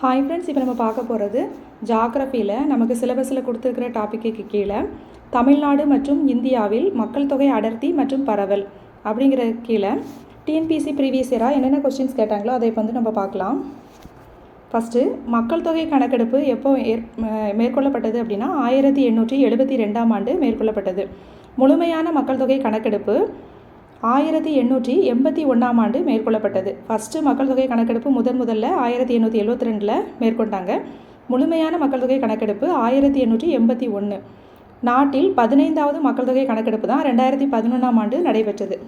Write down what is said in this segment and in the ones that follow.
Hi friends இப்போ நம்ம பார்க்க போகிறது ஜாகிரஃபியில் நமக்கு சிலபஸில் கொடுத்துருக்கிற டாப்பிக்கு கீழே தமிழ்நாடு மற்றும் இந்தியாவில் மக்கள் தொகை அடர்த்தி மற்றும் பரவல் அப்படிங்கிற கீழே டிஎன்பிசி ப்ரீவியஸ் இயராக என்னென்ன கொஸ்டின்ஸ் கேட்டாங்களோ அதை இப்போ வந்து நம்ம பார்க்கலாம். ஃபஸ்ட்டு மக்கள் தொகை கணக்கெடுப்பு எப்போ ஏற் மேற்கொள்ளப்பட்டது அப்படின்னா ஆயிரத்தி எண்ணூற்றி எழுபத்தி ரெண்டாம் ஆண்டு மேற்கொள்ளப்பட்டது. முழுமையான மக்கள் தொகை கணக்கெடுப்பு ஆயிரத்தி எண்ணூற்றி எண்பத்தி ஒன்றாம் ஆண்டு மேற்கொள்ளப்பட்டது. ஃபஸ்ட்டு மக்கள் தொகை கணக்கெடுப்பு முதன் முதல்ல ஆயிரத்தி எண்ணூற்றி எழுபத்தி ரெண்டில் மேற்கொண்டாங்க. முழுமையான மக்கள் தொகை கணக்கெடுப்பு ஆயிரத்தி எண்ணூற்றி எண்பத்தி ஒன்று நாட்டில் பதினைந்தாவது மக்கள் தொகை கணக்கெடுப்பு தான் ரெண்டாயிரத்தி பதினொன்றாம் ஆண்டு நடைபெற்றது.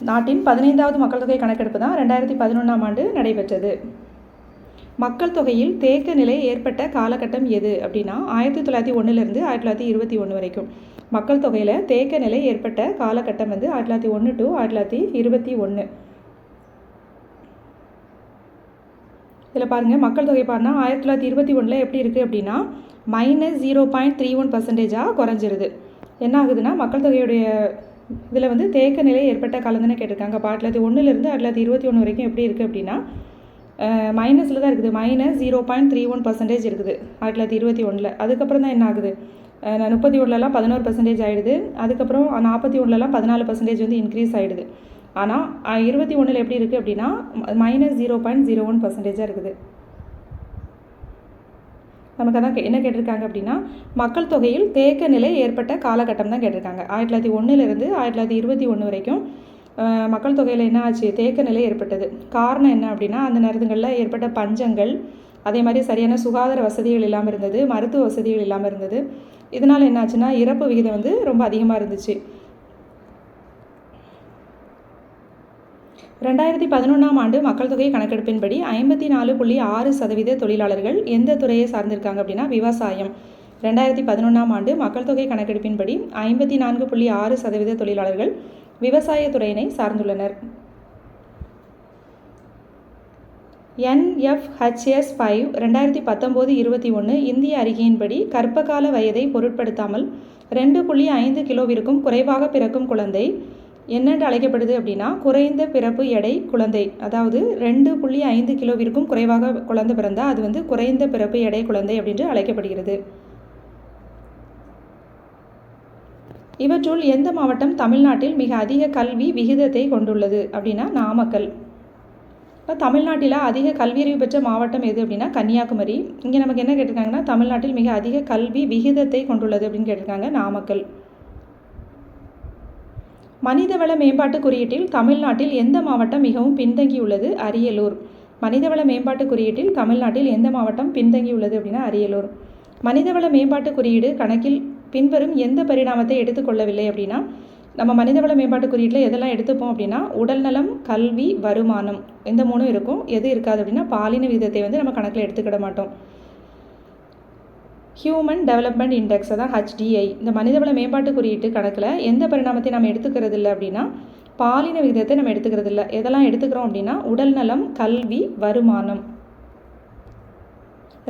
நாட்டின் பதினைந்தாவது மக்கள் தொகை கணக்கெடுப்பு தான் ரெண்டாயிரத்தி பதினொன்றாம் ஆண்டு நடைபெற்றது. மக்கள் தொகையில் தேக்க நிலை ஏற்பட்ட காலகட்டம் எது அப்படின்னா ஆயிரத்தி தொள்ளாயிரத்தி ஒன்றுலேருந்து ஆயிரத்தி தொள்ளாயிரத்தி இருபத்தி ஒன்று வரைக்கும். மக்கள் தொகையில் தேக்க நிலை ஏற்பட்ட காலகட்டம் வந்து ஆயிரத்தி தொள்ளாயிரத்தி ஒன்று டு ஆயிரத்தி தொள்ளாயிரத்தி இருபத்தி ஒன்று இதில் பாருங்கள் மக்கள் தொகை பாருன்னா ஆயிரத்தி தொள்ளாயிரத்தி இருபத்தி ஒன்றில் எப்படி இருக்குது அப்படின்னா minus zero point three one பர்சன்டேஜாக குறைஞ்சிருது. என்ன ஆகுதுன்னா மக்கள் தொகையுடைய இதில் வந்து தேக்க நிலை ஏற்பட்ட காலம் தானே கேட்டிருக்காங்க. அப்போ ஆயிரத்தி தொள்ளாயிரத்தி ஒன்றுலேருந்து ஆயிரத்தி தொள்ளாயிரத்தி இருபத்தி ஒன்று வரைக்கும் எப்படி இருக்குது அப்படின்னா மைனஸில் தான் இருக்குது. Minus zero point three one percentage இருக்குது ஆயிரத்தி தொள்ளாயிரத்தி இருபத்தி ஒன்றில் அதுக்கப்புறம் தான் என்ன ஆகுது? முப்பத்தி ஒன்றுலலாம் பதினோரு பர்சன்டேஜ் ஆகிடுது அதுக்கப்புறம் நாற்பத்தி ஒன்றுலலாம் பதினாலு பர்சன்டேஜ் வந்து இன்க்ரீஸ் ஆகிடுது ஆனால் இருபத்தி ஒன்றில் எப்படி இருக்குது அப்படின்னா minus zero point zero one பர்சன்டேஜாக இருக்குது. நமக்கு அதான் என்ன கேட்டிருக்காங்க அப்படின்னா மக்கள் தொகையில் தேக்க நிலை ஏற்பட்ட காலகட்டம் தான் கேட்டிருக்காங்க. ஆயிரத்தி தொள்ளாயிரத்தி ஒன்றுலேருந்து ஆயிரத்தி தொள்ளாயிரத்தி இருபத்தி ஒன்று வரைக்கும் மக்கள் தொகையில் என்ன ஆச்சு? தேக்க நிலை ஏற்பட்டது. காரணம் என்ன அப்படின்னா அந்த நேரத்துங்களில் ஏற்பட்ட பஞ்சங்கள் அதே மாதிரி சரியான சுகாதார வசதிகள் இல்லாமல் இருந்தது மருத்துவ வசதிகள் இல்லாமல் இருந்தது. இதனால் என்னாச்சுன்னா இறப்பு விகிதம் வந்து ரொம்ப அதிகமாக இருந்துச்சு. ரெண்டாயிரத்தி பதினொன்றாம் ஆண்டு மக்கள் தொகை கணக்கெடுப்பின்படி ஐம்பத்தி நாலு புள்ளி ஆறு சதவீத தொழிலாளர்கள் எந்த துறையை சார்ந்திருக்காங்க அப்படின்னா விவசாயம். ரெண்டாயிரத்தி பதினொன்றாம் ஆண்டு மக்கள் தொகை கணக்கெடுப்பின்படி ஐம்பத்தி நான்கு புள்ளி ஆறு சதவீத தொழிலாளர்கள் விவசாய துறையினை சார்ந்துள்ளனர். என்எஃப்ஹெச்எஸ் ஃபைவ் ரெண்டாயிரத்தி பத்தொம்போது இருபத்தி ஒன்று இந்திய அறிக்கையின்படி கர்ப்பகால வயதை பொருட்படுத்தாமல் ரெண்டு புள்ளி ஐந்து கிலோவிற்கும் குறைவாக பிறக்கும் குழந்தை என்னென்று அழைக்கப்படுது அப்படின்னா குறைந்த பிறப்பு எடை குழந்தை. அதாவது ரெண்டு புள்ளி ஐந்து கிலோவிற்கும் குறைவாக குழந்தை பிறந்தால் அது வந்து குறைந்த பிறப்பு எடை குழந்தை அப்படின்று அழைக்கப்படுகிறது. இவற்றுள் எந்த மாவட்டம் தமிழ்நாட்டில் மிக அதிக கல்வி விகிதத்தை கொண்டுள்ளது அப்படின்னா நாமக்கல். இப்போ தமிழ்நாட்டில் அதிக கல்வியறிவு பெற்ற மாவட்டம் எது அப்படின்னா கன்னியாகுமரி. இங்கே நமக்கு என்ன கேட்டிருக்காங்கன்னா தமிழ்நாட்டில் மிக அதிக கல்வி விகிதத்தை கொண்டுள்ளது அப்படின்னு கேட்டிருக்காங்க நாமக்கல். மனிதவள மேம்பாட்டு குறியீட்டில் தமிழ்நாட்டில் எந்த மாவட்டம் மிகவும் பின்தங்கியுள்ளது? அரியலூர். மனிதவள மேம்பாட்டு குறியீட்டில் தமிழ்நாட்டில் எந்த மாவட்டம் பின்தங்கியுள்ளது அப்படின்னா அரியலூர். மனிதவள மேம்பாட்டு குறியீடு கணக்கில் பின்வரும் எந்த பரிணாமத்தை எடுத்துக்கொள்ளவில்லை அப்படின்னா நம்ம மனிதவள மேம்பாட்டு குறியீட்டில் எதெல்லாம் எடுத்துப்போம் அப்படின்னா உடல்நலம் கல்வி வருமானம் இந்த மூணும் இருக்கும். எது இருக்காது அப்படின்னா பாலின விகிதத்தை வந்து நம்ம கணக்கில் எடுத்துக்கிட மாட்டோம். ஹியூமன் டெவலப்மெண்ட் இண்டெக்ஸ் அதான் ஹெச்டிஐ இந்த மனிதவள மேம்பாட்டு குறியீட்டு கணக்கில் எந்த பரிணாமத்தை நம்ம எடுத்துக்கிறது இல்லை அப்படின்னா பாலின விகிதத்தை நம்ம எடுத்துக்கிறது இல்லை. எதெல்லாம் எடுத்துக்கிறோம் அப்படின்னா உடல்நலம் கல்வி வருமானம்.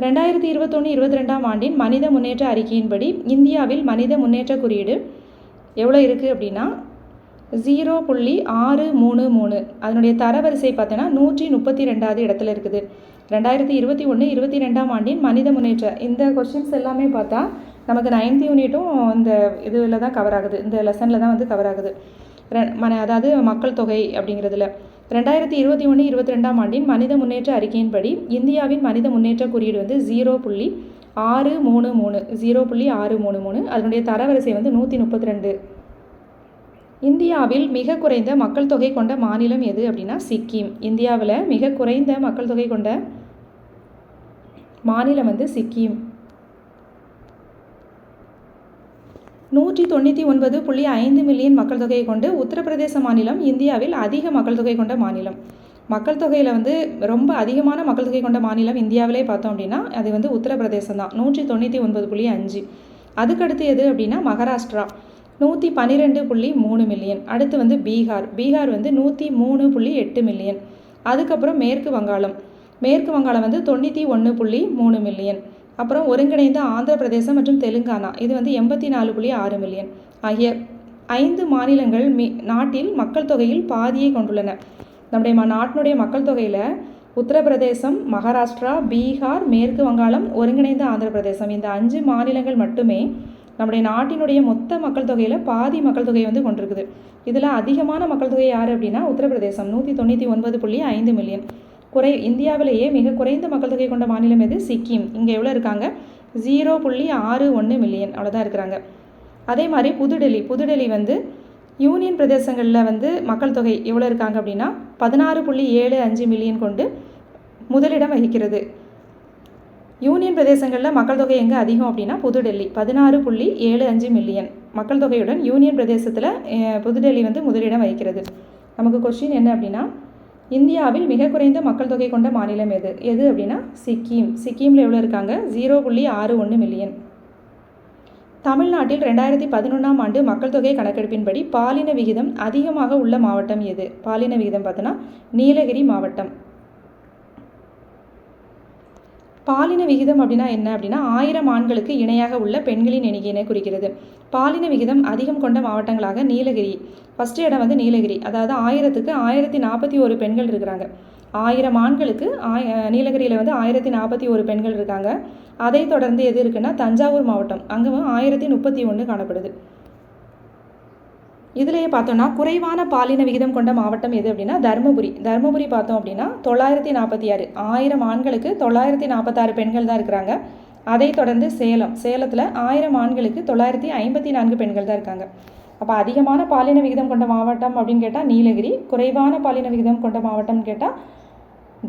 ரெண்டாயிரத்தி இருபத்தொன்று இருபத்தி ரெண்டாம் ஆண்டின் மனித முன்னேற்ற அறிக்கையின்படி இந்தியாவில் மனித முன்னேற்ற குறியீடு எவ்வளோ இருக்குது அப்படின்னா ஜீரோ புள்ளி ஆறு மூணு மூணு. அதனுடைய தரவரிசை பார்த்தோன்னா நூற்றி முப்பத்தி ரெண்டாவது இடத்துல இருக்குது. ரெண்டாயிரத்தி இருபத்தி ஒன்று இருபத்தி ரெண்டாம் ஆண்டின் மனித முன்னேற்ற. இந்த கொஸ்டின்ஸ் எல்லாமே பார்த்தா நமக்கு நைன்த் யூனிட்டும் இந்த இதில் தான் கவர் ஆகுது. இந்த லெசனில் தான் வந்து கவர் ஆகுது. மன அதாவது மக்கள் தொகை அப்படிங்கிறதுல. ரெண்டாயிரத்தி இருபத்தி ஒன்று இருபத்தி ரெண்டாம் ஆண்டின் மனித முன்னேற்ற அறிக்கையின்படி இந்தியாவின் மனித முன்னேற்ற குறியீடு வந்து ஜீரோ புள்ளி ஆறு மூணு மூணு ஜீரோ புள்ளி ஆறு மூணு மூணு. அதனுடைய தரவரிசை வந்து நூற்றி முப்பத்தி ரெண்டு இந்தியாவில் மிக குறைந்த மக்கள் தொகை கொண்ட மாநிலம் எது அப்படின்னா சிக்கிம். இந்தியாவில் மிக குறைந்த மக்கள் தொகை கொண்ட மாநிலம் வந்து சிக்கிம். நூற்றி தொண்ணூற்றி ஒன்பது புள்ளி ஐந்து மில்லியன் மக்கள் தொகையை கொண்டு உத்தரப்பிரதேச மாநிலம் இந்தியாவில் அதிக மக்கள் தொகை கொண்ட மாநிலம். மக்கள் தொகையில் வந்து ரொம்ப அதிகமான மக்கள் தொகை கொண்ட மாநிலம் இந்தியாவிலே பார்த்தோம் அப்படின்னா அது வந்து உத்தரப்பிரதேசம் தான். நூற்றி தொண்ணூற்றி ஒன்பது புள்ளி அஞ்சு. அதுக்கடுத்து எது அப்படின்னா மகாராஷ்டிரா. நூற்றி பன்னிரெண்டு புள்ளி மூணு மில்லியன் அடுத்து வந்து பீகார். பீகார் வந்து நூற்றி மூணு புள்ளி எட்டு மில்லியன் அதுக்கப்புறம் மேற்கு வங்காளம். மேற்கு வங்காளம் வந்து தொண்ணூற்றி ஒன்று புள்ளி மூணு மில்லியன் அப்புறம் ஒருங்கிணைந்த ஆந்திர பிரதேசம் மற்றும் தெலுங்கானா. இது வந்து எண்பத்தி நாலு புள்ளி ஆறு மில்லியன் ஆகிய ஐந்து மாநிலங்கள் மி நாட்டில் மக்கள் தொகையில் பாதியை கொண்டுள்ளன. நம்முடைய நாட்டினுடைய மக்கள் தொகையில் உத்தரப்பிரதேசம் மகாராஷ்டிரா பீகார் மேற்கு வங்காளம் ஒருங்கிணைந்த ஆந்திர பிரதேசம் இந்த அஞ்சு மாநிலங்கள் மட்டுமே நம்முடைய நாட்டினுடைய மொத்த மக்கள் தொகையில் பாதி மக்கள் தொகையை வந்து கொண்டிருக்குது. இதில் அதிகமான மக்கள் தொகை யார் அப்படின்னா உத்தரப்பிரதேசம். நூற்றி தொண்ணூற்றி ஒன்பது புள்ளி ஐந்து மில்லியன். குறை இந்தியாவிலேயே மிக குறைந்த மக்கள் தொகை கொண்ட மாநிலம் எது? சிக்கிம். இங்கே எவ்வளோ இருக்காங்க? ஜீரோ புள்ளி ஆறு ஒன்று மில்லியன். அவ்வளோதான் இருக்கிறாங்க. அதே மாதிரி புதுடெல்லி. புதுடெல்லி வந்து யூனியன் பிரதேசங்களில் வந்து மக்கள் தொகை எவ்வளோ இருக்காங்க அப்படின்னா பதினாறு புள்ளி ஏழு அஞ்சு மில்லியன் கொண்டு முதலிடம் வகிக்கிறது. யூனியன் பிரதேசங்களில் மக்கள் தொகை எங்கே அதிகம் அப்படின்னா புதுடெல்லி பதினாறு புள்ளி ஏழு அஞ்சு மில்லியன் மக்கள் தொகையுடன் யூனியன் பிரதேசத்தில் புதுடெல்லி வந்து முதலிடம் வகிக்கிறது. நமக்கு கொஸ்டின் என்ன அப்படின்னா இந்தியாவில் மிக குறைந்த மக்கள் தொகை கொண்ட மாநிலம் எது? எது அப்படின்னா சிக்கிம். சிக்கிமில் எவ்வளோ இருக்காங்க? ஜீரோ புள்ளி ஆறு ஒன்று மில்லியன் தமிழ்நாட்டில் ரெண்டாயிரத்தி பதினொன்றாம் ஆண்டு மக்கள் தொகை கணக்கெடுப்பின்படி பாலின விகிதம் அதிகமாக உள்ள மாவட்டம் எது? பாலின விகிதம் பார்த்தோன்னா நீலகிரி மாவட்டம். பாலின விகிதம் அப்படின்னா என்ன அப்படின்னா ஆயிரம் ஆண்களுக்கு இணையாக உள்ள பெண்களின் எண்ணிக்கையினை குறிக்கிறது. பாலின விகிதம் அதிகம் கொண்ட மாவட்டங்களாக நீலகிரி. ஃபஸ்ட்டு இடம் வந்து நீலகிரி. அதாவது ஆயிரத்துக்கு ஆயிரத்தி நாற்பத்தி ஒரு பெண்கள் இருக்கிறாங்க. ஆயிரம் ஆண்களுக்கு ஆய நீலகிரியில் வந்து ஆயிரத்தி நாற்பத்தி ஒரு பெண்கள் இருக்காங்க. அதை தொடர்ந்து எது இருக்குன்னா தஞ்சாவூர் மாவட்டம். அங்கே ஆயிரத்தி முப்பத்தி ஒன்று காணப்படுது. இதிலேயே பார்த்தோம்னா குறைவான பாலின விகிதம் கொண்ட மாவட்டம் எது அப்படின்னா தருமபுரி. தருமபுரி பார்த்தோம் அப்படின்னா தொள்ளாயிரத்தி நாற்பத்தி ஆறு. ஆயிரம் ஆண்களுக்கு தொள்ளாயிரத்தி நாற்பத்தாறு பெண்கள் தான் இருக்கிறாங்க. அதை தொடர்ந்து சேலம். சேலத்தில் ஆயிரம் ஆண்களுக்கு தொள்ளாயிரத்தி ஐம்பத்தி நான்கு பெண்கள் தான் இருக்காங்க. அப்போ அதிகமான பாலின விகிதம் கொண்ட மாவட்டம் அப்படின்னு கேட்டால் நீலகிரி. குறைவான பாலின விகிதம் கொண்ட மாவட்டம்னு கேட்டால்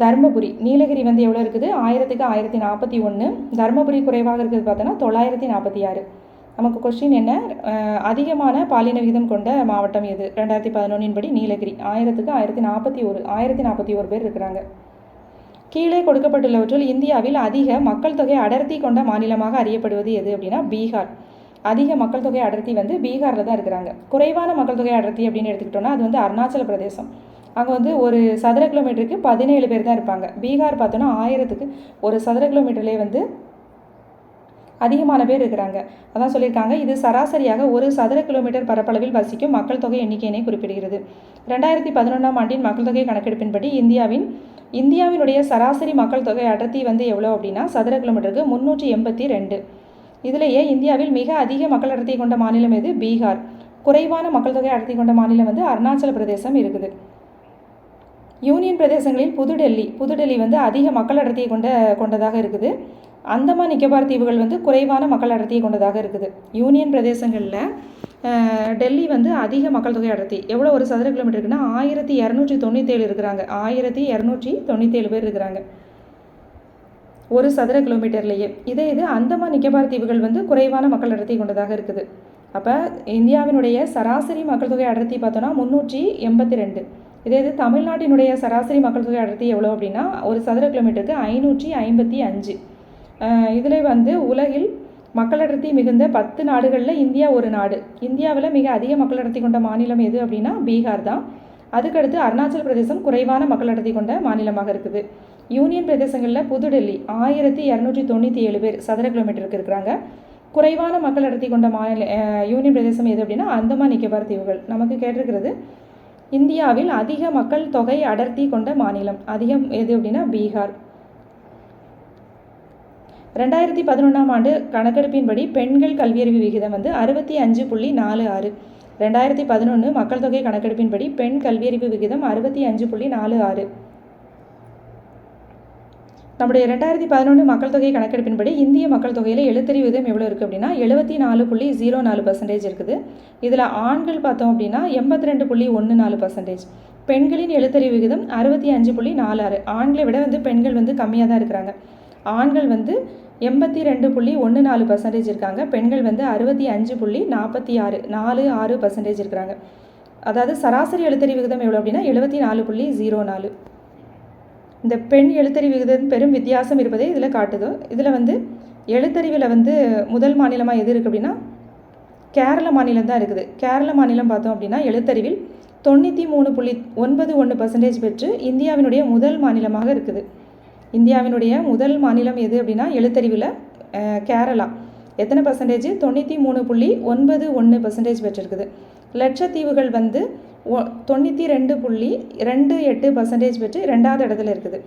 தருமபுரி. நீலகிரி வந்து எவ்வளோ இருக்குது? ஆயிரத்துக்கு ஆயிரத்தி நாற்பத்தி ஒன்று தருமபுரி குறைவாக இருக்குது பார்த்தோன்னா தொள்ளாயிரத்தி நாற்பத்தி ஆறு. நமக்கு கொஸ்டின் என்ன? அதிகமான பாலின விகிதம் கொண்ட மாவட்டம் எது? ரெண்டாயிரத்தி பதினொன்றின் படி நீலகிரி. ஆயிரத்துக்கு ஆயிரத்தி நாற்பத்தி ஒரு. ஆயிரத்தி நாற்பத்தி ஒரு பேர் இருக்கிறாங்க. கீழே கொடுக்கப்பட்டுள்ளவற்றில் இந்தியாவில் அதிக மக்கள் தொகை அடர்த்தி கொண்ட மாநிலமாக அறியப்படுவது எது அப்படின்னா பீகார். அதிக மக்கள் தொகை அடர்த்தி வந்து பீகாரில் தான் இருக்கிறாங்க. குறைவான மக்கள் தொகை அடர்த்தி அப்படின்னு எடுத்துக்கிட்டோம்னா அது வந்து அருணாச்சல பிரதேசம். அங்கே வந்து ஒரு சதுர கிலோமீட்டருக்கு பதினேழு பேர் தான் இருப்பாங்க. பீகார் பார்த்தோன்னா ஆயிரத்துக்கு ஒரு சதுர கிலோமீட்டர்லேயே வந்து அதிகமான பேர் இருக்கிறாங்க. அதான் சொல்லியிருக்காங்க. இது சராசரியாக ஒரு சதுர கிலோமீட்டர் பரப்பளவில் வசிக்கும் மக்கள் தொகை எண்ணிக்கையினை குறிப்பிடுகிறது. ரெண்டாயிரத்தி பதினொன்றாம் ஆண்டின் மக்கள் தொகை கணக்கெடுப்பின்படி இந்தியாவின் இந்தியாவினுடைய சராசரி மக்கள் தொகை அடர்த்தி வந்து எவ்வளோ அப்படின்னா சதுர கிலோமீட்டருக்கு முந்நூற்றி எண்பத்தி ரெண்டு. இதிலேயே இந்தியாவில் மிக அதிக மக்கள் அடர்த்தி கொண்ட மாநிலம் எது? பீகார். குறைவான மக்கள் தொகை அடர்த்தி கொண்ட மாநிலம் வந்து அருணாச்சல பிரதேசம் இருக்குது. யூனியன் பிரதேசங்களில் புதுடெல்லி புதுடெல்லி வந்து அதிக மக்கள் அடர்த்தியை கொண்ட கொண்டதாக இருக்குது. அந்தமான் நிக்கோபார் தீவுகள் வந்து குறைவான மக்கள் அடர்த்தியை கொண்டதாக இருக்குது. யூனியன் பிரதேசங்களில் டெல்லி வந்து அதிக மக்கள் தொகை அடர்த்தி. எவ்வளோ ஒரு சதுர கிலோமீட்டருக்குன்னா ஆயிரத்தி இரநூற்றி தொண்ணூற்றேழு இருக்கிறாங்க. ஆயிரத்தி இரநூற்றி தொண்ணூற்றேழு பேர் இருக்கிறாங்க. ஒரு சதுர கிலோமீட்டர்லேயே. இதே இது அந்தமான் நிக்கோபார் தீவுகள் வந்து குறைவான மக்கள் அடர்த்தி கொண்டதாக இருக்குது. அப்போ இந்தியாவினுடைய சராசரி மக்கள் தொகை அடர்த்தி பார்த்தோன்னா முந்நூற்றி எண்பத்தி ரெண்டு. இதே இது தமிழ்நாட்டினுடைய சராசரி மக்கள் தொகை அடர்த்தி எவ்வளோ அப்படின்னா ஒரு சதுர கிலோமீட்டருக்கு ஐநூற்றி ஐம்பத்தி அஞ்சு. இதில் வந்து உலகில் மக்கள் அடர்த்தி மிகுந்த பத்து நாடுகளில் இந்தியா ஒரு நாடு. இந்தியாவில் மிக அதிக மக்கள் அடர்த்தி கொண்ட மாநிலம் எது அப்படின்னா பீகார் தான். அதுக்கடுத்து அருணாச்சல பிரதேசம் குறைவான மக்கள் அடர்த்தி கொண்ட மாநிலமாக இருக்குது. யூனியன் பிரதேசங்களில் புதுடெல்லி ஆயிரத்தி இரநூற்றி தொண்ணூற்றி ஏழு பேர் சதுர கிலோமீட்டருக்கு இருக்கிறாங்க. குறைவான மக்கள் அடர்த்தி கொண்ட மாநில யூனியன் பிரதேசம் எது அப்படின்னா அந்தமான் நிக்கோபார் தீவுகள். நமக்கு கேட்டிருக்கிறது இந்தியாவில் அதிக மக்கள் தொகை அடர்த்தி கொண்ட மாநிலம். அதிகம் எது அப்படின்னா பீகார். ரெண்டாயிரத்தி பதினொன்றாம் ஆண்டு கணக்கெடுப்பின்படி பெண்கள் கல்வியறிவு விகிதம் வந்து அறுபத்தி அஞ்சு புள்ளி நாலு ஆறு. ரெண்டாயிரத்தி பதினொன்று மக்கள் தொகை கணக்கெடுப்பின்படி பெண் கல்வியறிவு விகிதம் அறுபத்தி அஞ்சு புள்ளி நாலு ஆறு. நம்முடைய ரெண்டாயிரத்தி பதினொன்று மக்கள் தொகை கணக்கெடுப்பின்படி இந்திய மக்கள் தொகையில் எழுத்தறிவு விதம் எவ்வளோ இருக்குது அப்படின்னா எழுபத்தி நாலு புள்ளி ஜீரோ நாலு பர்சன்டேஜ் இருக்குது. இதில் ஆண்கள் பார்த்தோம் அப்படின்னா எண்பத்தி ரெண்டு புள்ளி ஒன்று நாலு பர்சன்டேஜ் பெண்களின் எழுத்தறிவு விகிதம் அறுபத்தி அஞ்சு புள்ளி நாலு ஆறு. ஆண்களை விட வந்து பெண்கள் வந்து கம்மியாக தான் இருக்கிறாங்க. ஆண்கள் வந்து எண்பத்தி ரெண்டு புள்ளி ஒன்று நாலு பர்சன்டேஜ் இருக்காங்க. பெண்கள் வந்து அறுபத்தி அஞ்சு புள்ளி நாற்பத்தி ஆறு நாலு ஆறு பர்சன்டேஜ் இருக்கிறாங்க. அதாவது சராசரி எழுத்தறிவு விகிதம் எவ்வளோ அப்படின்னா எழுபத்தி நாலு புள்ளி ஜீரோ நாலு. இந்த பெண் எழுத்தறிவு விகிதம் பெரும் வித்தியாசம் இருப்பதை இதில் காட்டுதோ. இதில் வந்து எழுத்தறிவில் வந்து முதல் மாநிலமாக எது இருக்குது அப்படின்னா கேரள மாநிலம் தான் இருக்குது. கேரள மாநிலம் பார்த்தோம் அப்படின்னா எழுத்தறிவில் தொண்ணூற்றி மூணு புள்ளி ஒன்பது ஒன்று பர்சன்டேஜ் பெற்று இந்தியாவினுடைய முதல் மாநிலமாக இருக்குது. இந்தியாவினுடைய முதல் மாநிலம் எது அப்படின்னா எழுத்தறிவில் கேரளா. எத்தனை பர்சன்டேஜ் தொண்ணூற்றி மூணு புள்ளி ஒன்பது ஒன்று பர்சன்டேஜ் பெற்றிருக்குது. லட்சத்தீவுகள் வந்து ஒ தொண்ணூற்றி ரெண்டு புள்ளி ரெண்டு எட்டு பர்சன்டேஜ் பெற்று ரெண்டாவது இடத்துல இருக்குது.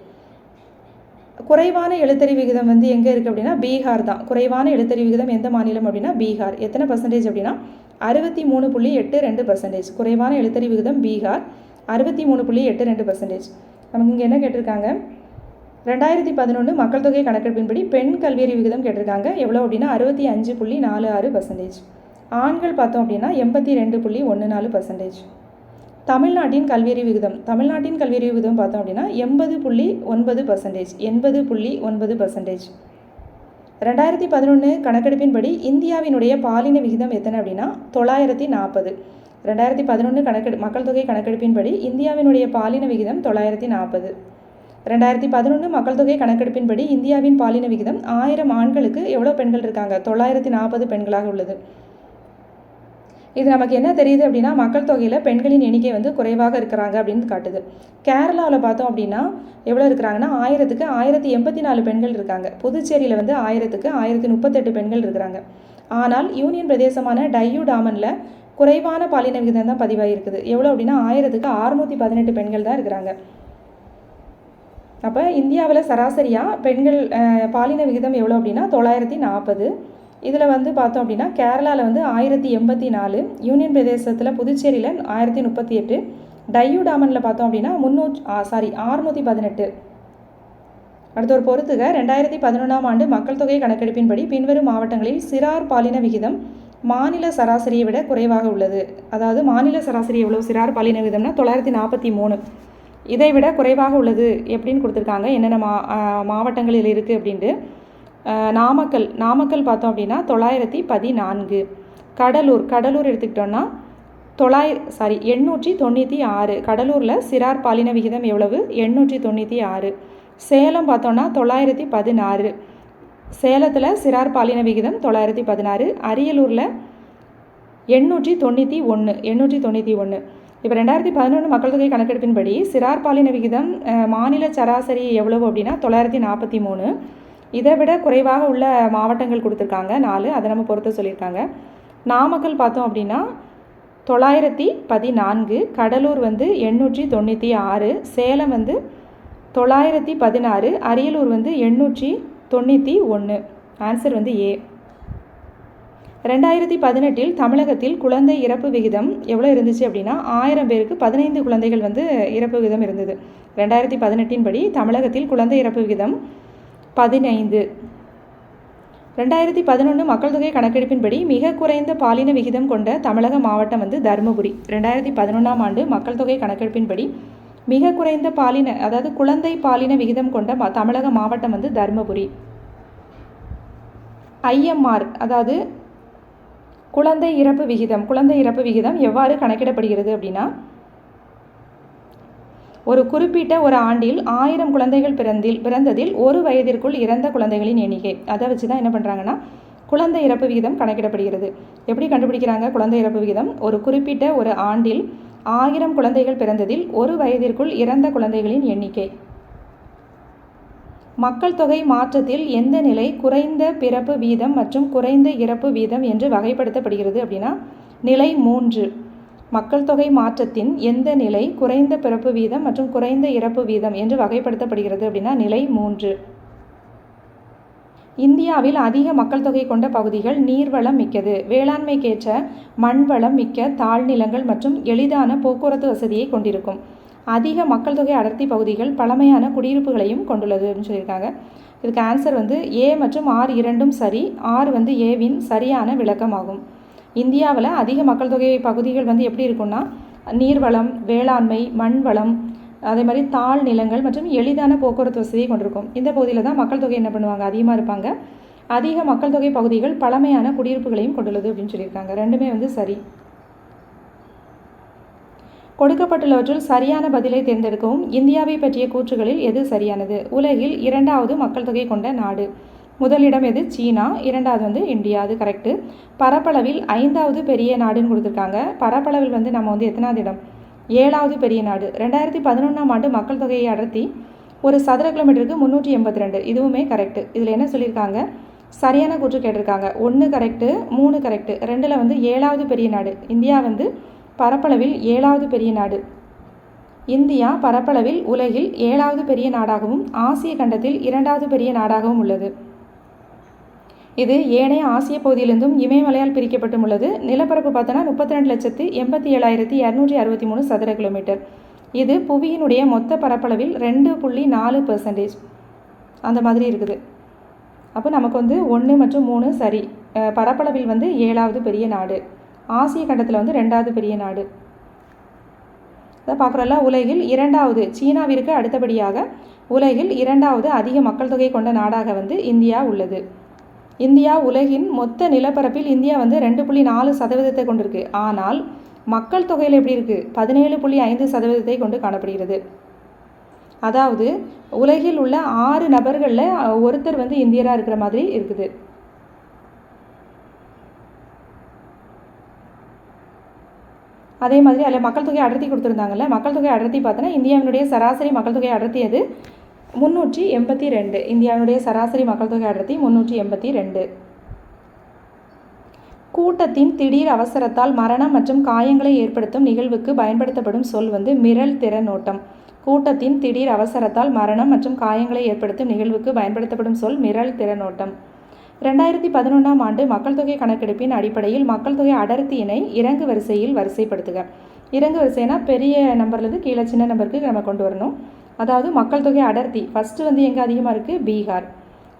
குறைவான எழுத்தறி விகிதம் வந்து எங்கே இருக்குது அப்படின்னா பீகார் தான். குறைவான எழுத்தறிவு விகிதம் எந்த மாநிலம் அப்படின்னா பீகார். எத்தனை பர்சன்டேஜ் அப்படின்னா அறுபத்தி மூணு புள்ளி எட்டு ரெண்டு பர்சன்டேஜ் குறைவான எழுத்தறி விகிதம் பீகார் அறுபத்தி மூணு புள்ளி எட்டு ரெண்டு பர்சன்டேஜ் நமக்கு இங்கே என்ன கேட்டிருக்காங்க? ரெண்டாயிரத்தி பதினொன்று மக்கள் தொகை கணக்கெடுப்பின்படி பெண் கல்வியறி விகிதம் கேட்டிருக்காங்க. எவ்வளோ அப்படின்னா அறுபத்தி அஞ்சு புள்ளி நாலு ஆறு பர்சன்டேஜ் ஆண்கள் பார்த்தோம் அப்படின்னா எண்பத்தி ரெண்டு புள்ளி ஒன்று நாலு பர்சன்டேஜ் தமிழ்நாட்டின் கல்வியறிவு விகிதம். தமிழ்நாட்டின் கல்வியறிவு விகிதம் பார்த்தோம் அப்படின்னா எண்பது புள்ளி ஒன்பது பர்சன்டேஜ் எண்பது புள்ளி ஒன்பது பர்சன்டேஜ் ரெண்டாயிரத்தி பதினொன்று கணக்கெடுப்பின்படி இந்தியாவினுடைய பாலின விகிதம் எத்தனை அப்படின்னா தொள்ளாயிரத்தி நாற்பது. ரெண்டாயிரத்தி பதினொன்று கணக்கெடு மக்கள் தொகை கணக்கெடுப்பின்படி இந்தியாவினுடைய பாலின விகிதம் தொள்ளாயிரத்தி நாற்பது. ரெண்டாயிரத்தி பதினொன்று மக்கள் தொகை கணக்கெடுப்பின்படி இந்தியாவின் பாலின விகிதம் ஆயிரம் ஆண்களுக்கு எவ்வளோ பெண்கள் இருக்காங்க? தொள்ளாயிரத்தி நாற்பது பெண்களாக உள்ளது. இது நமக்கு என்ன தெரியுது அப்படின்னா மக்கள் தொகையில் பெண்களின் எண்ணிக்கை வந்து குறைவாக இருக்கிறாங்க அப்படின்னு காட்டுது. கேரளாவில் பார்த்தோம் அப்படின்னா எவ்வளோ இருக்கிறாங்கன்னா ஆயிரத்துக்கு ஆயிரத்தி எண்பத்தி நாலு பெண்கள் இருக்காங்க. புதுச்சேரியில் வந்து ஆயிரத்துக்கு ஆயிரத்தி முப்பத்தெட்டு பெண்கள் இருக்கிறாங்க. ஆனால் யூனியன் பிரதேசமான டையூ டாமனில் குறைவான பாலின விகிதம் தான் பதிவாகிருக்குது எவ்வளோ அப்படின்னா ஆயிரத்துக்கு அறுநூற்றி பதினெட்டு பெண்கள் தான் இருக்கிறாங்க. அப்போ இந்தியாவில் சராசரியாக பெண்கள் பாலின விகிதம் எவ்வளோ அப்படின்னா தொள்ளாயிரத்தி நாற்பது இதில் வந்து பார்த்தோம் அப்படின்னா கேரளாவில் வந்து ஆயிரத்தி எண்பத்தி நாலு யூனியன் பிரதேசத்தில் புதுச்சேரியில் ஆயிரத்தி முப்பத்தி எட்டு டையூ டாமனில் பார்த்தோம் அப்படின்னா முந்நூற்றி சாரி ஆறுநூற்றி பதினெட்டு. அடுத்த ஒரு பொறுத்துக. ரெண்டாயிரத்தி பதினொன்றாம் ஆண்டு மக்கள் தொகை கணக்கெடுப்பின்படி பின்வரும் மாவட்டங்களில் சிறார் பாலின விகிதம் மாநில சராசரியை விட குறைவாக உள்ளது. அதாவது மாநில சராசரி எவ்வளோ சிறார் பாலின விகிதம்னா தொள்ளாயிரத்தி நாற்பத்தி மூணு. இதை விட குறைவாக உள்ளது எப்படின்னு கொடுத்துருக்காங்க. என்னென்ன மா மாவட்டங்களில் இருக்குது அப்படின்ட்டு. நாமக்கல் நாமக்கல் பார்த்தோம் அப்படின்னா தொள்ளாயிரத்தி பதினான்கு. கடலூர் கடலூர் எடுத்துக்கிட்டோன்னா தொள்ளாய சாரி எண்ணூற்றி தொண்ணூற்றி ஆறு. கடலூரில் சிறார் பாலின விகிதம் எவ்வளவு? எண்ணூற்றி தொண்ணூற்றி ஆறு. சேலம் பார்த்தோன்னா தொள்ளாயிரத்தி பதினாறு. சேலத்தில் சிறார் பாலின விகிதம் தொள்ளாயிரத்தி பதினாறு. அரியலூரில் எண்ணூற்றி தொண்ணூற்றி ஒன்று எண்ணூற்றி தொண்ணூற்றி ஒன்று இப்போ ரெண்டாயிரத்தி பதினொன்று மக்கள் தொகை கணக்கெடுப்பின்படி சிறார் பாலின விகிதம் மாநில சராசரி எவ்வளவு அப்படின்னா தொள்ளாயிரத்தி நாற்பத்தி மூணு. இதை விட குறைவாக உள்ள மாவட்டங்கள் கொடுத்துருக்காங்க நாலு. அதை நம்ம பொறுத்த சொல்லியிருக்காங்க. நாமக்கல் பார்த்தோம் அப்படின்னா தொள்ளாயிரத்தி பதினான்கு கடலூர் வந்து எண்ணூற்றி தொண்ணூற்றி ஆறு சேலம் வந்து தொள்ளாயிரத்தி பதினாறு அரியலூர் வந்து எண்ணூற்றி தொண்ணூற்றி ஒன்று ஆன்சர் வந்து ஏ ரெண்டாயிரத்தி பதினெட்டில் தமிழகத்தில் குழந்தை இறப்பு விகிதம் எவ்வளோ இருந்துச்சு அப்படின்னா ஆயிரம் பேருக்கு பதினைந்து குழந்தைகள் வந்து இறப்பு விகிதம் இருந்தது. ரெண்டாயிரத்தி பதினெட்டின் படி தமிழகத்தில் குழந்தை இறப்பு விகிதம் பதினைந்து. ரெண்டாயிரத்தி பதினொன்று மக்கள் தொகை கணக்கெடுப்பின்படி மிக குறைந்த பாலின விகிதம் கொண்ட தமிழக மாவட்டம் வந்து தருமபுரி. ரெண்டாயிரத்தி பதினொன்றாம் ஆண்டு மக்கள் தொகை கணக்கெடுப்பின்படி மிக குறைந்த பாலின அதாவது குழந்தை பாலின விகிதம் கொண்ட தமிழக மாவட்டம் வந்து தருமபுரி. ஐஎம்ஆர் அதாவது குழந்தை இறப்பு விகிதம் குழந்தை இறப்பு விகிதம் எவ்வாறு கணக்கிடப்படுகிறது அப்படின்னா ஒரு குறிப்பிட்ட ஒரு ஆண்டில் ஆயிரம் குழந்தைகள் பிறந்தில் பிறந்ததில் ஒரு வயதிற்குள் இறந்த குழந்தைகளின் எண்ணிக்கை. அதை வச்சு தான் என்ன பண்ணுறாங்கன்னா குழந்தை இறப்பு விகிதம் கணக்கிடப்படுகிறது. எப்படி கண்டுபிடிக்கிறாங்க? குழந்தை இறப்பு விகிதம் ஒரு குறிப்பிட்ட ஒரு ஆண்டில் ஆயிரம் குழந்தைகள் பிறந்ததில் ஒரு வயதிற்குள் இறந்த குழந்தைகளின் எண்ணிக்கை. மக்கள் தொகை மாற்றத்தில் எந்த நிலை குறைந்த பிறப்பு வீதம் மற்றும் குறைந்த இறப்பு வீதம் என்று வகைப்படுத்தப்படுகிறது அப்படின்னா நிலை மூன்று. மக்கள் தொகை மாற்றத்தின் எந்த நிலை குறைந்த பிறப்பு வீதம் மற்றும் குறைந்த இறப்பு வீதம் என்று வகைப்படுத்தப்படுகிறது அப்படின்னா நிலை மூன்று. இந்தியாவில் அதிக மக்கள் தொகை கொண்ட பகுதிகள் நீர்வளம் மிக்கது. வேளாண்மைக்கேற்ற மண் வளம் மிக்க தாழ்நிலங்கள் மற்றும் எளிதான போக்குவரத்து வசதியை கொண்டிருக்கும். அதிக மக்கள் தொகை அடர்த்தி பகுதிகள் பழமையான குடியிருப்புகளையும் கொண்டுள்ளது அப்படின்னு சொல்லியிருக்காங்க. இதுக்கு ஆன்சர் வந்து ஏ மற்றும் ஆர் இரண்டும் சரி. ஆர் வந்து ஏவின் சரியான விளக்கமாகும். இந்தியாவில் அதிக மக்கள் தொகை பகுதிகள் வந்து எப்படி இருக்குன்னா நீர்வளம் வேளாண்மை மண் வளம் அதே மாதிரி தாழ் நிலங்கள் மற்றும் எளிதான போக்குவரத்து வசதியை கொண்டிருக்கும். இந்த பகுதியில் தான் மக்கள் தொகை என்ன பண்ணுவாங்க? அதிகமாக இருப்பாங்க. அதிக மக்கள் தொகை பகுதிகள் பழமையான குடியிருப்புகளையும் கொண்டுள்ளது அப்படின்னு சொல்லியிருக்காங்க. ரெண்டுமே வந்து சரி. கொடுக்கப்பட்டுள்ளவற்றில் சரியான பதிலை தேர்ந்தெடுக்கவும் இந்தியாவை பற்றிய கூற்றுகளில் எது சரியானது? உலகில் இரண்டாவது மக்கள் தொகை கொண்ட நாடு. முதலிடம் எது? சீனா. இரண்டாவது வந்து இந்தியா. அது கரெக்டு பரப்பளவில் ஐந்தாவது பெரிய நாடுன்னு கொடுத்துருக்காங்க. பரப்பளவில் வந்து நம்ம வந்து எத்தனாவது இடம்? ஏழாவது பெரிய நாடு. ரெண்டாயிரத்தி பதினொன்றாம் ஆண்டு மக்கள் தொகையை அடர்த்தி ஒரு சதுர கிலோமீட்டருக்கு முந்நூற்றி எண்பத்தி ரெண்டு இதுவுமே கரெக்டு இதில் என்ன சொல்லியிருக்காங்க? சரியான கூற்று கேட்டிருக்காங்க. ஒன்று கரெக்டு மூணு கரெக்டு ரெண்டில் வந்து ஏழாவது பெரிய நாடு. இந்தியா வந்து பரப்பளவில் ஏழாவது பெரிய நாடு. இந்தியா பரப்பளவில் உலகில் ஏழாவது பெரிய நாடாகவும் ஆசிய கண்டத்தில் இரண்டாவது பெரிய நாடாகவும் உள்ளது. இது ஏனைய ஆசிய பகுதியிலிருந்தும் இமயமலையால் பிரிக்கப்பட்டும் உள்ளது. நிலப்பரப்பு பார்த்தோன்னா முப்பத்தி ரெண்டு லட்சத்து எண்பத்தி ஏழாயிரத்தி இரநூற்றி அறுபத்தி மூணு சதுர கிலோமீட்டர். இது புவியினுடைய மொத்த பரப்பளவில் ரெண்டு புள்ளி நாலு பெர்சன்டேஜ் அந்த மாதிரி இருக்குது. அப்போ நமக்கு வந்து ஒன்று மற்றும் மூணு சரி. பரப்பளவில் வந்து ஏழாவது பெரிய நாடு. ஆசிய கண்டத்தில் வந்து ரெண்டாவது பெரிய நாடு. இதை பார்க்குறோம்ல உலகில் இரண்டாவது சீனாவிற்கு அடுத்தபடியாக உலகில் இரண்டாவது அதிக மக்கள் தொகை கொண்ட நாடாக வந்து இந்தியா உள்ளது. இந்தியா உலகின் மொத்த நிலப்பரப்பில் இந்தியா வந்து ரெண்டு புள்ளி நாலு சதவீதத்தை கொண்டிருக்கு. ஆனால் மக்கள் தொகையில் எப்படி இருக்குது பதினேழு புள்ளி ஐந்து சதவீதத்தை கொண்டு காணப்படுகிறது. அதாவது உலகில் உள்ள ஆறு நபர்களில் ஒருத்தர் வந்து இந்தியராக இருக்கிற மாதிரி இருக்குது. அதே மாதிரி அதில் மக்கள் தொகை அடர்த்தி கொடுத்துருந்தாங்கல்ல மக்கள் தொகை அடர்த்தி பார்த்தோன்னா இந்தியாவினுடைய சராசரி மக்கள் தொகை அடர்த்தி அது முந்நூற்றி எண்பத்தி ரெண்டு. இந்தியாவினுடைய சராசரி மக்கள் தொகை அடர்த்தி முந்நூற்றி எண்பத்தி ரெண்டு. கூட்டத்தின் திடீர் அவசரத்தால் மரணம் மற்றும் காயங்களை ஏற்படுத்தும் நிகழ்வுக்கு பயன்படுத்தப்படும் சொல் வந்து மிரல் திறனோட்டம். கூட்டத்தின் திடீர் அவசரத்தால் மரணம் மற்றும் காயங்களை ஏற்படுத்தும் நிகழ்வுக்கு பயன்படுத்தப்படும் சொல் மிரல் திறனோட்டம். ரெண்டாயிரத்தி பதினொன்றாம் ஆண்டு மக்கள் தொகை கணக்கெடுப்பின் அடிப்படையில் மக்கள் தொகை அடர்த்தியினை இறங்கு வரிசையில் வரிசைப்படுத்துக. இறங்கு வரிசைனா பெரிய நம்பர்லேருந்து கீழே சின்ன நம்பருக்கு நம்ம கொண்டு வரணும். அதாவது மக்கள் தொகை அடர்த்தி. ஃபஸ்ட்டு வந்து எங்கே அதிகமாக இருக்குது பீகார்.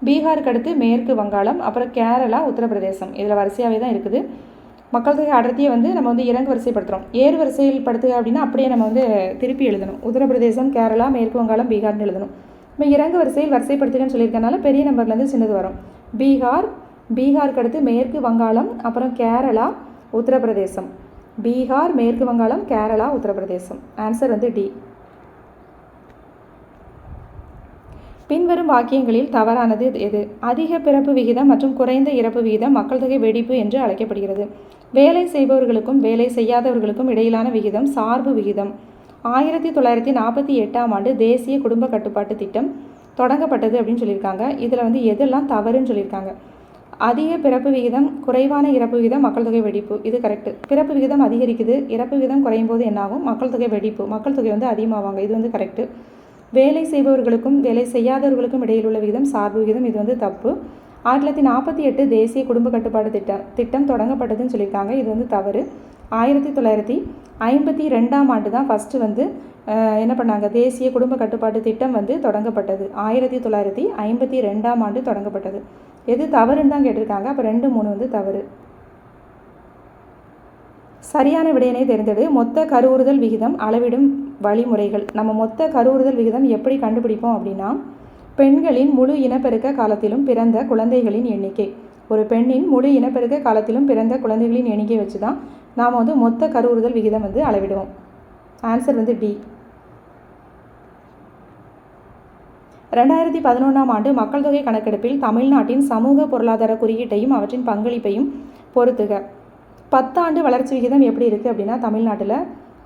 பீகாருக்கு அடுத்து மேற்கு வங்காளம் அப்புறம் கேரளா உத்தரப்பிரதேசம். இதில் வரிசையாகவே தான் இருக்குது. மக்கள் தொகை அடர்த்தியை வந்து நம்ம வந்து இறங்கு வரிசைப்படுத்துகிறோம் ஏறு வரிசையில் படுத்துக அப்படின்னா அப்படியே நம்ம வந்து திருப்பி எழுதணும். உத்தரப்பிரதேசம் கேரளா மேற்கு வங்காளம் பீகார்னு எழுதணும். இப்போ இறங்கு வரிசையில் வரிசைப்படுத்துகன்னு சொல்லியிருக்கனால பெரிய நம்பர்லேருந்து சின்னது வரும். பீகார். பீகாருக்கு அடுத்து மேற்கு வங்காளம் அப்புறம் கேரளா உத்தரப்பிரதேசம். பீகார் மேற்கு வங்காளம் கேரளா உத்தரப்பிரதேசம். ஆன்சர் வந்து டி பின்வரும் வாக்கியங்களில் தவறானது எது? அதிக பிறப்பு விகிதம் மற்றும் குறைந்த இறப்பு விகிதம் மக்கள் தொகை வெடிப்பு என்று அழைக்கப்படுகிறது. வேலை செய்பவர்களுக்கும் வேலை செய்யாதவர்களுக்கும் இடையிலான விகிதம் சார்பு விகிதம். ஆயிரத்தி தொள்ளாயிரத்தி நாற்பத்தி எட்டாம் ஆண்டு தேசிய குடும்ப கட்டுப்பாட்டு திட்டம் தொடங்கப்பட்டது அப்படின்னு சொல்லியிருக்காங்க. இதில் வந்து எதெல்லாம் தவறுன்னு சொல்லியிருக்காங்க. அதிக பிறப்பு விகிதம் குறைவான இறப்பு விகிதம் மக்கள் தொகை வெடிப்பு. இது கரெக்டு பிறப்பு விகிதம் அதிகரிக்குது இறப்பு விகிதம் குறையும் போது என்னாகும்? மக்கள் தொகை வெடிப்பு. மக்கள் தொகை வந்து அதிகமாவாங்க. இது வந்து கரெக்டு வேலை செய்பவர்களுக்கும் வேலை செய்யாதவர்களுக்கும் இடையில் உள்ள விகிதம் சார்பு விகிதம் இது வந்து தப்பு. ஆயிரத்தி தொள்ளாயிரத்தி நாற்பத்தி எட்டு தேசிய குடும்ப கட்டுப்பாடு திட்டம் திட்டம் தொடங்கப்பட்டதுன்னு சொல்லியிருக்காங்க. இது வந்து தவறு. ஆயிரத்தி தொள்ளாயிரத்தி ஐம்பத்தி ரெண்டாம் ஆண்டு தான் ஃபஸ்ட்டு வந்து என்ன பண்ணாங்க? தேசிய குடும்ப கட்டுப்பாட்டு திட்டம் வந்து தொடங்கப்பட்டது. ஆயிரத்தி தொள்ளாயிரத்தி ஐம்பத்தி ரெண்டாம் ஆண்டு தொடங்கப்பட்டது. எது தவறுன்னு தான் கேட்டிருக்காங்க. அப்போ ரெண்டு மூணு வந்து தவறு. சரியான விடையினை தெரிந்தது மொத்த கருவுறுதல் விகிதம் அளவிடும் வழிமுறைகள். நம்ம மொத்த கருவுறுதல் விகிதம் எப்படி கண்டுபிடிப்போம் அப்படின்னா பெண்களின் முழு இனப்பெருக்க காலத்திலும் பிறந்த குழந்தைகளின் எண்ணிக்கை. ஒரு பெண்ணின் முழு இனப்பெருக்க காலத்திலும் பிறந்த குழந்தைகளின் எண்ணிக்கை வச்சு தான் நாம் வந்து மொத்த கருவுறுதல் விகிதம் வந்து அளவிடுவோம். ஆன்சர் வந்து டி ரெண்டாயிரத்தி பதினொன்றாம் ஆண்டு மக்கள் தொகை கணக்கெடுப்பில் தமிழ்நாட்டின் சமூக பொருளாதார குறியீட்டையும் அவற்றின் பங்களிப்பையும் பொறுத்துக. பத்தாண்டு வளர்ச்சி விகிதம் எப்படி இருக்குது அப்படின்னா தமிழ்நாட்டில்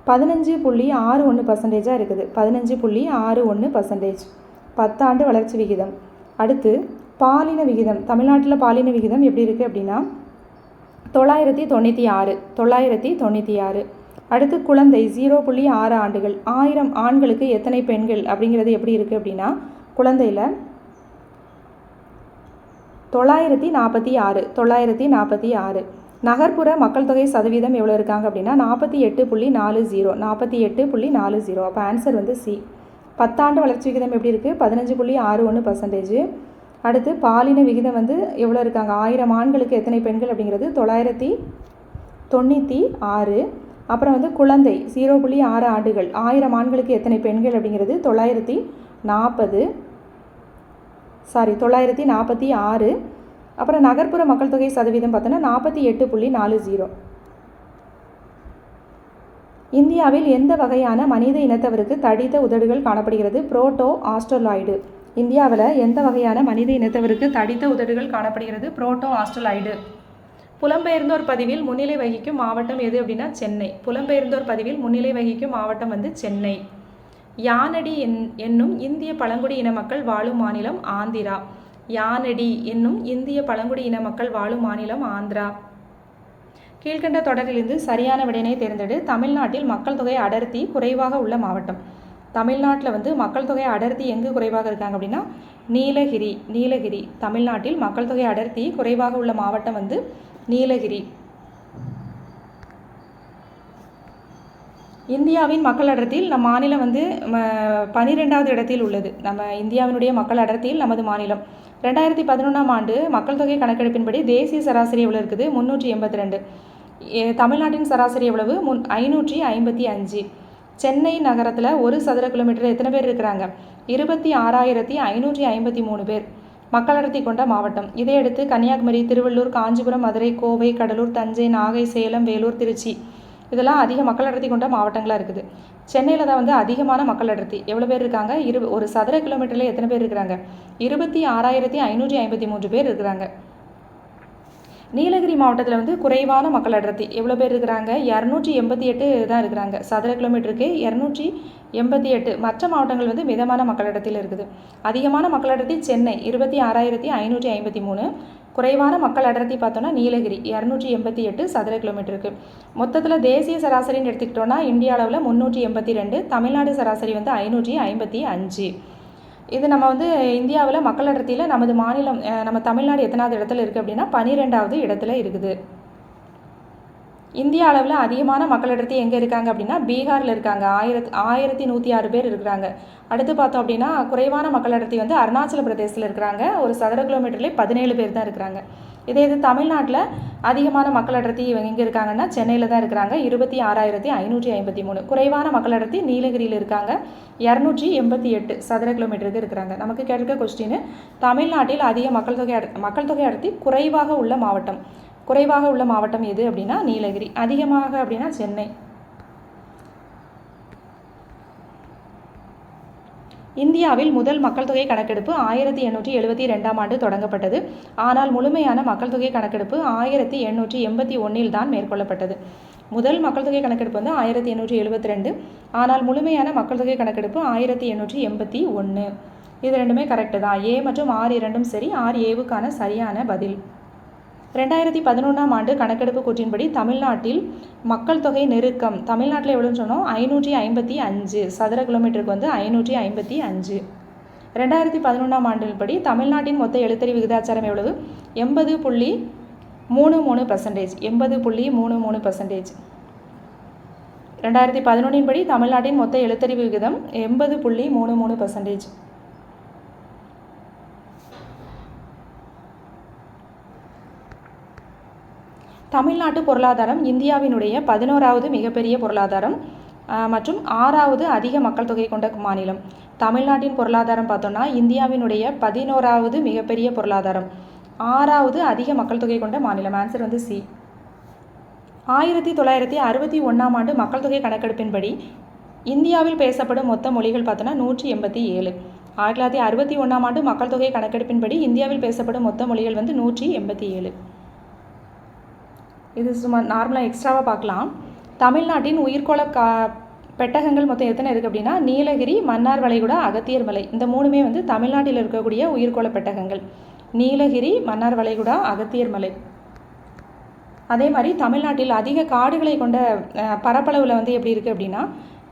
பதினஞ்சு புள்ளி ஆறு ஒன்று பர்சன்டேஜாக இருக்குது. பதினஞ்சு புள்ளி ஆறு ஒன்று பர்சன்டேஜ் பத்தாண்டு வளர்ச்சி விகிதம். அடுத்து பாலின விகிதம். தமிழ்நாட்டில் பாலின விகிதம் எப்படி இருக்குது அப்படின்னா தொள்ளாயிரத்தி தொண்ணூற்றி ஆறு தொள்ளாயிரத்தி தொண்ணூற்றி ஆறு. அடுத்து குழந்தை ஜீரோ புள்ளி ஆறு ஆண்டுகள். ஆயிரம் ஆண்களுக்கு எத்தனை பெண்கள் அப்படிங்கிறது எப்படி இருக்குது அப்படின்னா குழந்தையில் தொள்ளாயிரத்தி நாற்பத்தி ஆறு தொள்ளாயிரத்தி நாற்பத்தி ஆறு. நகர்ப்புற மக்கள் தொகை சதவீதம் எவ்வளோ இருக்காங்க அப்படின்னா நாற்பத்தி எட்டு புள்ளி நாலு ஜீரோ நாற்பத்தி எட்டு புள்ளி நாலு ஜீரோ. அப்போ ஆன்சர் வந்து சி பத்தாண்டு வளர்ச்சி விகிதம் எப்படி இருக்குது பதினஞ்சு புள்ளி ஆறு ஒன்று பர்சன்டேஜ் அடுத்து பாலின விகிதம் வந்து எவ்வளோ இருக்காங்க? ஆயிரம் ஆண்களுக்கு எத்தனை பெண்கள் அப்படிங்கிறது தொள்ளாயிரத்தி தொண்ணூற்றி ஆறு. அப்புறம் வந்து குழந்தை ஜீரோ புள்ளி ஆறு ஆண்டுகள். ஆயிரம் ஆண்களுக்கு எத்தனை பெண்கள் அப்படிங்கிறது தொள்ளாயிரத்தி நாற்பது. சாரி தொள்ளாயிரத்தி நாற்பத்தி ஆறு. அப்புறம் நகர்ப்புற மக்கள் தொகை சதவீதம் பார்த்தோன்னா நாற்பத்தி எட்டு புள்ளி நாலு ஜீரோ. இந்தியாவில் எந்த வகையான மனித இனத்தவருக்கு தடித்த உதடுகள் காணப்படுகிறது? புரோட்டோ ஆஸ்ட்ரலாய்டு இந்தியாவில் எந்த வகையான மனித இனத்தவருக்கு தடித்த உதடுகள் காணப்படுகிறது? புரோட்டோ ஆஸ்ட்ரலாய்டு புலம்பெயர்ந்தோர் பதிவில் முன்னிலை வகிக்கும் மாவட்டம் எது அப்படின்னா சென்னை. புலம்பெயர்ந்தோர் பதிவில் முன்னிலை வகிக்கும் மாவட்டம் வந்து சென்னை. யானடி என் என்னும் இந்திய பழங்குடி இன மக்கள் வாழும் மாநிலம் ஆந்திரா. யானடி என்னும் இந்திய பழங்குடி இன மக்கள் வாழும் மாநிலம் ஆந்திரா. கீழ்கண்ட தொடரிலிருந்து சரியான விடையினை தேர்ந்தெடு தமிழ்நாட்டில் மக்கள் தொகை அடர்த்தி குறைவாக உள்ள மாவட்டம். தமிழ்நாட்டில் வந்து மக்கள் தொகை அடர்த்தி எங்கு குறைவாக இருக்காங்க அப்படின்னா நீலகிரி நீலகிரி. தமிழ்நாட்டில் மக்கள் தொகை அடர்த்தி குறைவாக உள்ள மாவட்டம் வந்து நீலகிரி. இந்தியாவின் மக்கள் அடர்த்தியில் நம் மாநிலம் வந்து பனிரெண்டாவது இடத்தில் உள்ளது. நம்ம இந்தியாவினுடைய மக்கள் அடர்த்தியில் நமது மாநிலம். ரெண்டாயிரத்தி பதினொன்றாம் ஆண்டு மக்கள் தொகை கணக்கெடுப்பின்படி தேசிய சராசரி எவ்வளோ இருக்குது? முந்நூற்றி எண்பத்தி ரெண்டு. தமிழ்நாட்டின் சராசரி எவ்வளவு? முன் ஐநூற்றி ஐம்பத்தி அஞ்சு. சென்னை நகரத்தில் ஒரு சதுர கிலோமீட்டர் எத்தனை பேர் இருக்கிறாங்க? இருபத்தி ஆறாயிரத்தி ஐநூற்றி ஐம்பத்தி மூணு பேர். மக்கள் அடர்த்தி கொண்ட மாவட்டம். இதையடுத்து கன்னியாகுமரி திருவள்ளூர் காஞ்சிபுரம் மதுரை கோவை கடலூர் தஞ்சை நாகை சேலம் வேலூர் திருச்சி. இதெல்லாம் அதிக மக்கள் அடர்த்தி கொண்ட மாவட்டங்களாக இருக்குது. சென்னையில் தான் வந்து அதிகமான மக்கள் அடர்த்தி. எவ்வளோ பேர் இருக்காங்க? இரு ஒரு சதுர கிலோமீட்டரில் எத்தனை பேர் இருக்கிறாங்க? இருபத்தி ஆறாயிரத்தி ஐநூற்றி ஐம்பத்தி மூன்று பேர் இருக்கிறாங்க. நீலகிரி மாவட்டத்தில் வந்து குறைவான மக்கள் அடர்த்தி. எவ்வளோ பேர் இருக்கிறாங்க? இரநூற்றி எண்பத்தி எட்டு தான் இருக்கிறாங்க. சதுர கிலோமீட்டருக்கு இரநூற்றி எண்பத்தி எட்டு. மற்ற மாவட்டங்கள் வந்து மிதமான மக்கள் அடர்த்தியில் இருக்குது. அதிகமான மக்கள் அடர்த்தி சென்னை இருபத்தி ஆறாயிரத்தி ஐநூற்றி ஐம்பத்தி மூணு. குறைவான மக்கள் அடர்த்தி பார்த்தோன்னா நீலகிரி இரநூற்றி எண்பத்தி எட்டு சதுர கிலோமீட்டருக்கு. மொத்தத்தில் தேசிய சராசரின்னு எடுத்துக்கிட்டோன்னா இந்திய அளவில் முந்நூற்றி எண்பத்தி ரெண்டு தமிழ்நாடு சராசரி வந்து ஐநூற்றி ஐம்பத்தி அஞ்சு. இது நம்ம வந்து இந்தியாவில் மக்கள் அடர்த்தியில் நமது மாநிலம் நம்ம தமிழ்நாடு எத்தனாவது இடத்துல இருக்குது அப்படின்னா பனிரெண்டாவது இடத்துல இருக்குது. இந்திய அளவில் அதிகமான மக்களிடத்து எங்கே இருக்காங்க அப்படின்னா பீகாரில் இருக்காங்க. ஆயிரத்து ஆயிரத்தி நூற்றி ஆறு பேர் இருக்கிறாங்க. அடுத்து பார்த்தோம் அப்படின்னா குறைவான மக்களிடத்தி வந்து அருணாச்சல பிரதேசத்தில் இருக்கிறாங்க. ஒரு சதுர கிலோமீட்டர்லேயே பதினேழு பேர் தான் இருக்கிறாங்க. இதே இது தமிழ்நாட்டில் அதிகமான மக்களிடத்தி இவங்க எங்கே இருக்காங்கன்னா சென்னையில் தான் இருக்கிறாங்க. இருபத்தி ஆறாயிரத்தி ஐநூற்றி ஐம்பத்தி மூணு. குறைவான மக்களிடத்தி நீலகிரியில் இருக்காங்க. இரநூற்றி எண்பத்தி எட்டு சதுர கிலோமீட்டருக்கு இருக்கிறாங்க. நமக்கு கேட்க கொஸ்டின் தமிழ்நாட்டில் அதிக மக்கள் தொகை மக்கள் தொகை அடர்த்தி குறைவாக உள்ள மாவட்டம். குறைவாக உள்ள மாவட்டம் எது அப்படின்னா நீலகிரி. அதிகமாக அப்படின்னா சென்னை. இந்தியாவில் முதல் மக்கள் தொகை கணக்கெடுப்பு ஆயிரத்தி எண்ணூற்றி எழுபத்தி ரெண்டாம் ஆண்டு தொடங்கப்பட்டது. ஆனால் முழுமையான மக்கள் தொகை கணக்கெடுப்பு ஆயிரத்தி எண்ணூற்றி எண்பத்தி ஒன்றில் தான் மேற்கொள்ளப்பட்டது. முதல் மக்கள் தொகை கணக்கெடுப்பு வந்து ஆயிரத்தி எண்ணூற்றி எழுபத்தி ரெண்டு. ஆனால் முழுமையான மக்கள் தொகை கணக்கெடுப்பு ஆயிரத்தி எண்ணூற்றி எண்பத்தி ஒன்று இது ரெண்டுமே கரெக்டு தான். ஏ மற்றும் ஆர் இரண்டும் சரி ஆர் ஏவுக்கான சரியான பதில். ரெண்டாயிரத்தி பதினொன்றாம் ஆண்டு கணக்கெடுப்பு கூற்றின்படி தமிழ்நாட்டில் மக்கள் தொகை நெருக்கம் தமிழ்நாட்டில் எவ்வளோன்னு சொன்னோம்? ஐநூற்றி ஐம்பத்தி அஞ்சு. சதுர கிலோமீட்டருக்கு வந்து ஐநூற்றி ஐம்பத்தி அஞ்சு. ரெண்டாயிரத்தி பதினொன்றாம் ஆண்டின்படி தமிழ்நாட்டின் மொத்த எழுத்தறி விகிதாச்சாரம் எவ்வளவு? எண்பது புள்ளி மூணு மூணு பர்சன்டேஜ் எண்பது புள்ளி மூணு மூணு பர்சன்டேஜ் ரெண்டாயிரத்தி பதினொன்றின்படி தமிழ்நாட்டின் மொத்த எழுத்தறிவு விகிதம் எண்பது புள்ளி மூணு மூணு பர்சன்டேஜ் தமிழ்நாட்டு பொருளாதாரம் இந்தியாவினுடைய பதினோராவது மிகப்பெரிய பொருளாதாரம் மற்றும் ஆறாவது அதிக மக்கள் தொகை கொண்ட மாநிலம். தமிழ்நாட்டின் பொருளாதாரம் பார்த்தோன்னா இந்தியாவினுடைய பதினோராவது மிகப்பெரிய பொருளாதாரம். ஆறாவது அதிக மக்கள் தொகை கொண்ட மாநிலம். ஆன்சர் வந்து சி ஆயிரத்தி தொள்ளாயிரத்தி அறுபத்தி ஒன்றாம் ஆண்டு மக்கள் தொகை கணக்கெடுப்பின்படி இந்தியாவில் பேசப்படும் மொத்த மொழிகள் பார்த்தோன்னா நூற்றி எண்பத்தி ஏழு. ஆயிரத்தி தொள்ளாயிரத்தி அறுபத்தி ஒன்றாம் ஆண்டு மக்கள் தொகை கணக்கெடுப்பின்படி இந்தியாவில் பேசப்படும் மொத்த மொழிகள் வந்து நூற்றி எண்பத்தி ஏழு. இது சும்மா நார்மலாக எக்ஸ்ட்ராவாக பார்க்கலாம். தமிழ்நாட்டின் உயிர்கோள கா பெட்டகங்கள் மொத்தம் எத்தனை இருக்குது அப்படின்னா நீலகிரி மன்னார் வளைகுடா அகத்தியர் மலை. இந்த மூணுமே வந்து தமிழ்நாட்டில் இருக்கக்கூடிய உயிர்கோள பெட்டகங்கள். நீலகிரி மன்னார் வளைகுடா அகத்தியர் மலை. அதே மாதிரி தமிழ்நாட்டில் அதிக காடுகளை கொண்ட பரப்பளவில் வந்து எப்படி இருக்குது அப்படின்னா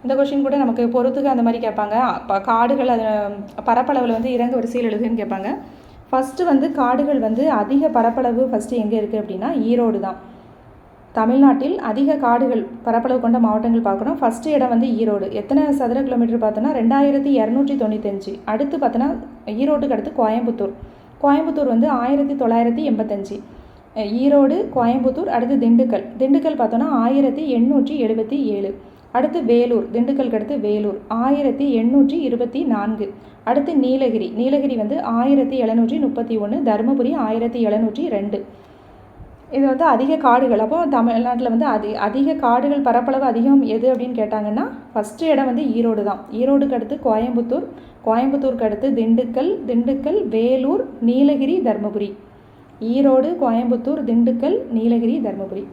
இந்த கொஷின் கூட நமக்கு பொறுத்துக்கு அந்த மாதிரி கேட்பாங்க. காடுகள் அது பரப்பளவில் வந்து இறங்கு வரிசையில் எழுதுன்னு கேட்பாங்க. ஃபஸ்ட்டு வந்து காடுகள் வந்து அதிக பரப்பளவு ஃபஸ்ட்டு எங்கே இருக்குது அப்படின்னா ஈரோடு தான். தமிழ்நாட்டில் அதிக காடுகள் பரப்பளவு கொண்ட மாவட்டங்கள் பார்க்குறோம் ஃபஸ்ட்டு இடம் வந்து ஈரோடு. எத்தனை சதுர கிலோமீட்டர் பார்த்தோன்னா ரெண்டாயிரத்தி இரநூற்றி தொண்ணூத்தஞ்சு. அடுத்து பார்த்தோன்னா ஈரோட்டுக்கு அடுத்து கோயம்புத்தூர். கோயம்புத்தூர் வந்து ஆயிரத்தி தொள்ளாயிரத்தி எண்பத்தஞ்சு. ஈரோடு கோயம்புத்தூர் அடுத்து திண்டுக்கல். திண்டுக்கல் பார்த்தோன்னா ஆயிரத்தி எண்ணூற்றி எழுபத்தி ஏழு. அடுத்து வேலூர். திண்டுக்கலுக்கு அடுத்து வேலூர். ஆயிரத்தி எண்ணூற்றி இருபத்தி நான்கு. அடுத்து நீலகிரி. நீலகிரி வந்து ஆயிரத்தி எழுநூற்றி முப்பத்தி ஒன்று தருமபுரி ஆயிரத்தி எழுநூற்றி ரெண்டு. இது வந்து அதிக காடுகள். அப்போ தமிழ்நாட்டில் வந்து அதி அதிக காடுகள் பரப்பளவு அதிகம் எது அப்படின்னு கேட்டாங்கன்னா ஃபஸ்ட்டு இடம் வந்து ஈரோடு தான். ஈரோடுக்கு அடுத்து கோயம்புத்தூர் கோயம்புத்தூருக்கு அடுத்து திண்டுக்கல் திண்டுக்கல் வேலூர் நீலகிரி தருமபுரி. ஈரோடு கோயம்புத்தூர் திண்டுக்கல் நீலகிரி தருமபுரி.